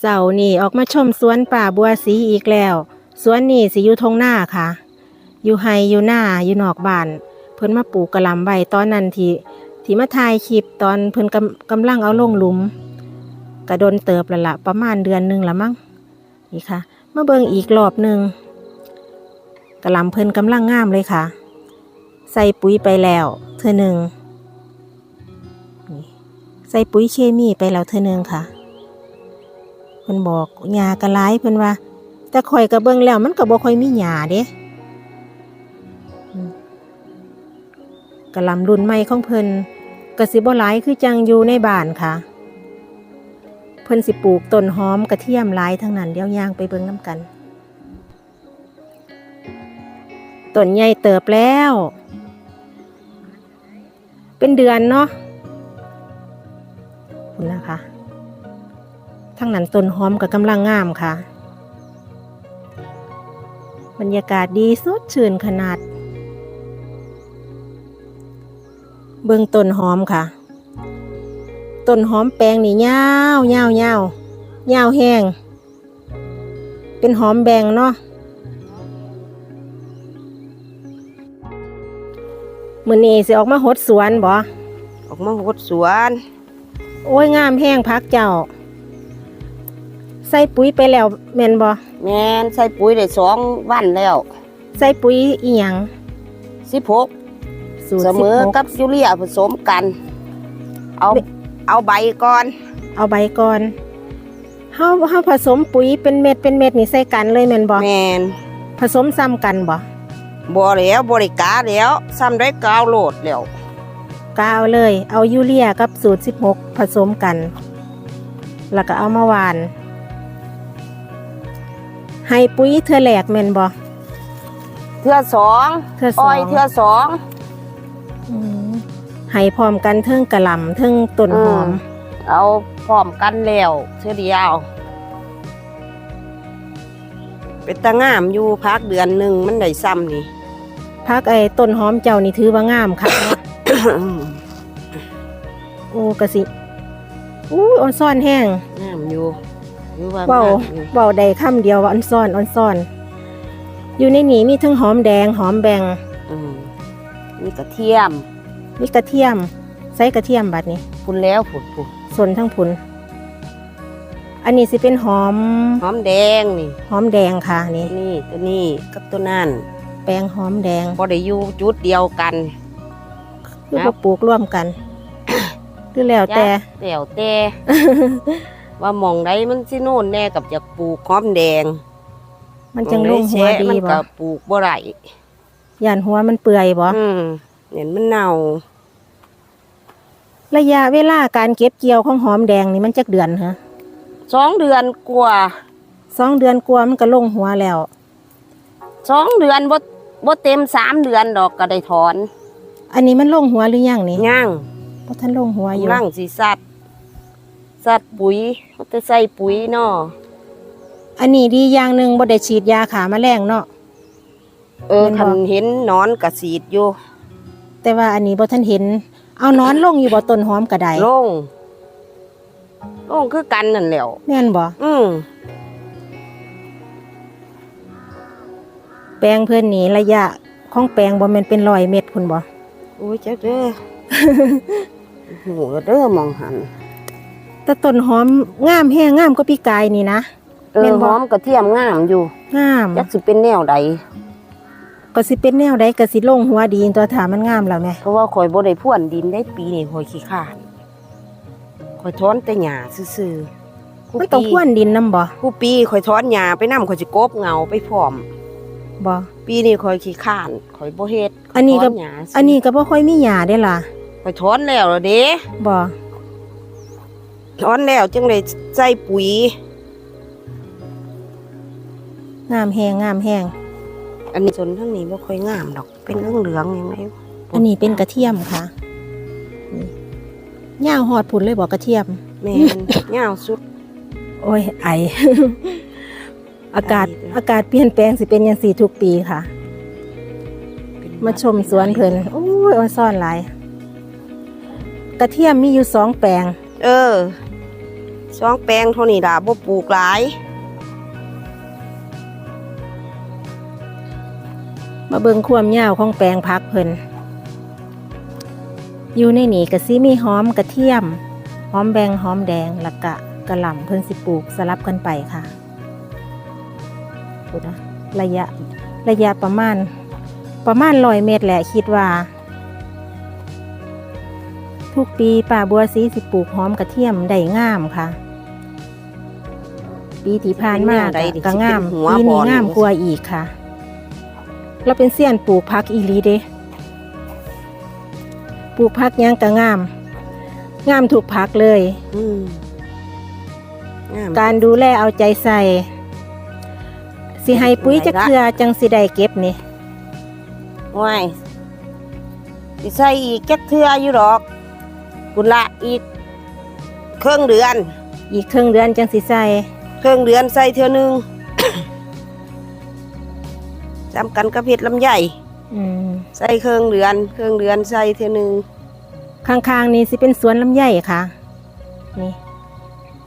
เสาร์นี่ออกมาชมสวนป่าบัวสีอีกแล้ว สวนนี่สิอยู่ทงหน้าค่ะ อยู่ไฮอยู่หน้าอยู่นอกบ้าน เพิ่นมาปลูกกระหลำไว้ตอนนั้นที่ที่มาถ่ายคลิปตอนเพิ่นกำกำลังเอาลงหลุม กระโดนเติบละละประมาณเดือนหนึ่งละมั้งนี่ค่ะมาเบิ่งอีกรอบหนึ่งกระหลำเพิ่นกำลังงามเลยค่ะ ใส่ปุ๋ยไปแล้วเธอหนึ่งใส่ปุ๋ยเคมีไปแล้วเธอหนึ่งค่ะ เพิ่นบอกหญ้ากระไรเพิ่นว่า แต่ข่อยก็เบิ่งแล้วมันก็บ่ค่อยมีหญ้าเด้อืมกะลำรุ่นใหม่ของเพิ่นก็สิบ่หลายคือจังอยู่ในบ้านค่ะ เพิ่นสิปลูกต้นหอมกระเทียมหลายทั้งนั้นเดี๋ยวย่างไปเบิ่งนํกันต้นใหญ่เติบแล้ว เป็นเดือนเนาะคุณนะคะ ทั้งนั้นต้นหอมกับกำลังงามค่ะ บรรยากาศดีสดชื่นขนาด เบื้องต้นหอมค่ะ ต้นหอมแปลงนี่ยาวยาวยาวยาวแห้ง เป็นหอมแบงเนาะมือนี้สิออกมาหดสวนบ่ออกมาหดสวน โอ้ยงามแห้งพักเจ้าใส่ปุ๋ยไปแล้วแม่นบ่แมนใส่ปุ๋ยได้สองวันแล้วใส่ปุ๋ยอีหยังสิบหกสูตรเสมอ16กับยูเรียผสมกัน เอาเม็ดเอาใบก่อน เอาใบก่อนเฮาเฮาผสมปุ๋ยเป็นเม็ดเป็นเม็ดนี่ใส่กันเลยแม่นบ่แมนผสมซ้ำกันบ่บ่แล้วบริกาแล้วซ้ำได้กาวโหลดแล้วกเอาเลย เอายูเรียกับสูตร 16 ผสมกัน แล้วก็เอามาหวาน ให้ปุ๋ยเทื่อแหลกแม่นบ่ เทื่อสองเทื่อสออ้องยเทื่อสองอืมให้พร้อมกันเทิงกะหล่ำเทิงต้นหอมเอาพร้อมกันแล้วเทื่อเดียวเป็นตางามอยู่พักเดือนหนึ่งมันได้ซ้ำนี่ พักไอ้ต้นหอมเจ้านี่ถือว่างามค่ะโอ้กะสิอู้ออนซ่อนแห้งงามอยู่ หรือว่าเว้างามอยู่เว้าได้คำเดียวว่าออนซ่อนออนซ่อน อยู่ในนี้มีทั้งหอมแดงหอมแบงอืมมีกระเทียม มีกระเทียมใส่กระเทียมบัดนี้พุ่นแล้วผุดผุดส่วนทั้งผุนอันนี้สิเป็นหอม หอมแดงนี่ หอมแดงค่ะนี่ตัวนี้ตัวนี้กับตัวนั่นแปลงหอมแดงพอได้อยู่จุดเดียวกันคือครับ่บปลูกร่วมกันคือแล้วแต่แต่วแต่ ว่าหมองใดมันสิโน่นแน่กับจะปลูกหอมแดงมันจังลงหัวหม้องใแฉะดีมันบ่ก็ปลูกบ่ได้ย่านหัวมันเปื่อยบ่อืมเห็นมันเน่า ระยะเวลาการเก็บเกี่ยวของหอมแดงนี่มันจักเดือนฮะสองเดือนกว่าสองเดือนกว่ามันก็ลงหัวแล้วสองเดือนบ่บ่เต็มสามเดือนดอกก็ได้ถอน อันนี้มันลงหัวหรือยังนี่ย่างบ่ทันลงหัวอยู่ร่างสิสัตว์ สัตว์ปุ๋ยเขาจะใส่ปุ๋ยเนาะอันนี้ดีอย่างหนึ่งบ่ได้ฉีดยาขาแมลงเนาะ เออแม่นบ่ คันเห็นหนอนกระสีดอยู่แต่ว่าอันนี้บ่ทันเห็น เอานอนลงอยู่บ่ต้นหอมกระไดลงลงคือกันนั่นแหล้ว แม่นบ่อืมแปลงเพิ่นนี่ระยะของแปลงบ่แม่นเป็นร้อยเม็ดคุณบ่ โอ้ยเจ้าเด้อโหัวเด้อมองหัน แต่ต้นหอมงามแฮงงามกว่าปีกายนี่นะ เอแม่อนหบ่อมกระเทียมงามอยู่งามจักสิเป็นแนวใดก็สิเป็นแนวใดก็สิลงหัวดีตัวถามันงามแล้วแม่เพราะว่าข่อยบ่ได้พ่วนดินได้ปีนี้ข่อยขี้ข้านข่อยถอนแต่หญ้าซื่อๆคู่มันต้องปีพ่วนดินนํบ่คู่ปีข่อยถอนหญ้าไปนำข่อยสิกบเงาไปพร้อม บ่ปีนี้ข่อยขี้ข้านข่อยบ่เฮ็ดข่ยอันนี้ก็ถหญ้าซื่อันนี้ก็บ่ค่อยมีหญ้าเด้ล่ะข่อยถอนแล้วล่ะเด้บ่ ถอนแล้วจึงได้ใส่ปุ๋ย งามแฮงงามแฮงอันนี้ส่วนทั้งนี้บ่ค่อยงามดอก เป็นเหลืองๆยังไงอันนี้เป็นกระเทียมค่ะนี่ย่างหอดผุนเลยบอกกระเทียมแม่นยาวสุด โอ้ยไอ อากาศไอเด้ออากาศเปลี่ยนแปลงสิเป็นอย่างสี่ทุกปีค่ะ มาชมสวนเพิ่นโอ้ยออนซ่อนหลายกระเทียมมีอยู่สองแปลง เออสองแปลงเท่านี้ล่ะบ่ปลูกหลาย มาเบิ่งความยาวของแปลงพักเพิ่นอยู่ในนี่ก็สิมีหอมกระเทียม หอมแบงหอมแดงล้วก็กระหล่ำเพิ่นสิปลูกสลับกันไปค่ะพูนะระยะระยะประมาณประมาณร้อยเมตรแหละคิดว่า ทุกปีป่าบัวสีสิปลูกหอมกระเทียมได้งามค่ะ ปีที่ผ่านมาก็ก็งามปีนี้งามกว่าอีกค่ะ เราเป็นเซียนปลูกพักอีหลีเด้ปลูกพักหยังก็งาม งามถูกพักเลยอืมงามการดูแลเอาใจใส่ สิให้ปุ๋ยจักเทือจังสิได้เก็บนี่ว้ายสิใส่อีกจักเทื่ออยู่ดอก กุละอีกเครื่องเดือน อีกครึ่งเดือนจังสิใส่เครื่องเดือนใส่เทื่อหนึง จำกันกับเห็ดลำไยอืมใส่เครื่องเดือน เครื่องเดือนใส่เทื่อหนึงข้างๆนี่สิเป็นสวนลำไยค่ะ นี่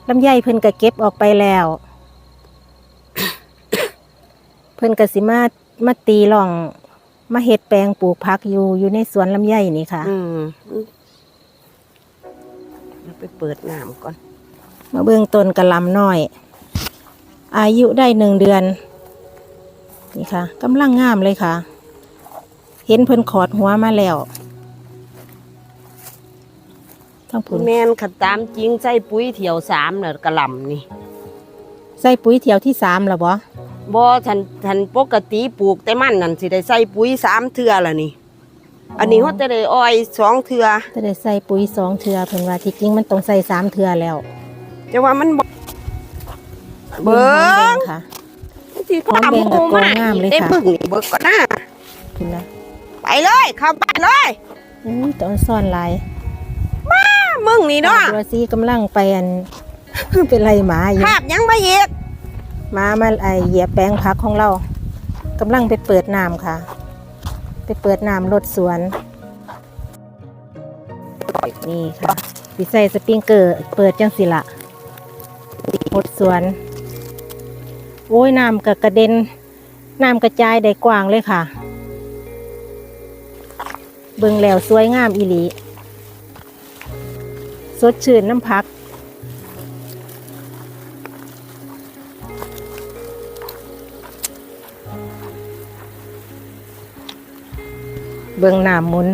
ลำไยเพิ่นก็เก็บออกไปแล้ว เพิ่นก็สิมามาตีหล่อง มาเฮ็ดแปลงปลูกพักอยู่อยู่ในสวนลำไยนี่ค่ะ อืมเรา ไปเปิดน้ำก่อน มาเบื้องต้นกระหลำน้อย อายุได้หนึ่งเดือน นี่ค่ะกำลังงามเลยค่ะ เห็นเพิ่นขอดหัวมาแล้วทั้งผุนแม่นขัดตามจริงใส่ปุ๋ยเถียวสามน่ะกระหล่ำนี่ ใส่ปุ๋ยเที่ยวที่สามแล้วบ่บ่ทันทันปกติปลูกแต่มันนั่นสิได้ใส่ปุ๋ยสามเทื่อละนี่ อันนี้เขาจะได้อ้อยสองเทื่อจะได้ใส่ปุ๋ยสองเทือเพิ่นว่าที่จริงมันต้องใส่สามเทือแล้วแต่ว่ามันบ่เบิ่งหอมแดงค่ะที่หอมแดงกับโกงามเลยค่ะได้พึ่งนี่เบิกก่อนนะคุณนะไปเลยเข้าบ้านเลยอู้ยตอนซ่อนหลายอ้ามึงนี่เนาะตัวซีกำลังไปอันเป็นไรหมาอยู่ภาพยังไม่เอีกหมามาไอเหยียบแปลงพักของเรากำลังไปเปิดน้ำค่ะ ไปเปิดน้ำรถสวน นี่ค่ะสิใส่สปริงเกอร์เปิดจังสิละรถสวน โอ้ยน้ำกระกระเด็นน้ำกระจายได้กว้างเลยค่ะ เบิ่งแล้วสวยงามอีหลี สดชื่นน้ำพัก เบิ่งน้ำหมุน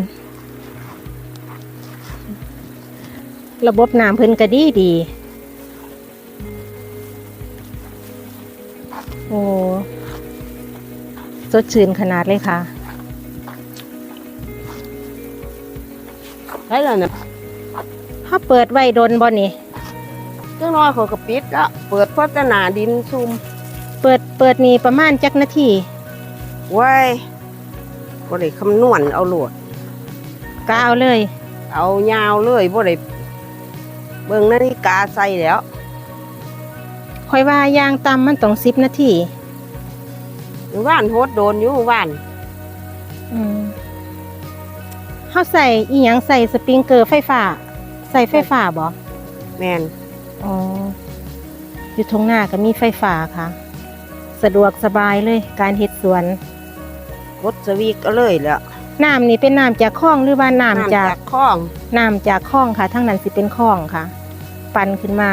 ระบบน้ำเพิ่นก็ดีดี โอ้สดชื่นขนาดเลยค่ะใช่แล้วเนี่ยเขาเปิดไว้ดนบ่นี่จังน้อยเขาก็ปิดแล้วเปิดเพราะแต่หนาดินซุ่มเปิดเปิดนี่ประมาณจักนาทีไว้ย บ่ได้คำนวณเอาโหลด ก็เอาเลย เอายาวเลยบ่ได้เบิ่งนาฬิกาใส่แล้วค่อยว่ายางตำมันต้องสิบนาทีหมู่บ้านโฮดโดนอยู่หมู่บ้านอืมเขาใส่อีหยังใส่สปริงเกอร์ไฟฟ้า ใส่ไฟฟ้าบ่แม่นอ๋ออยู่ทงหน้าก็มีไฟฟ้าค่ะ สะดวกสบายเลยการเฮ็ดสวน กดสวิกก็เลยแล้วน้ำนี่เป็นน้ำจากคลองหรือว่าน้ำจากคลอง น้ำจากคลองค่ะทั้งนั้นสิเป็นคลองค่ะ ปั่นขึ้นมา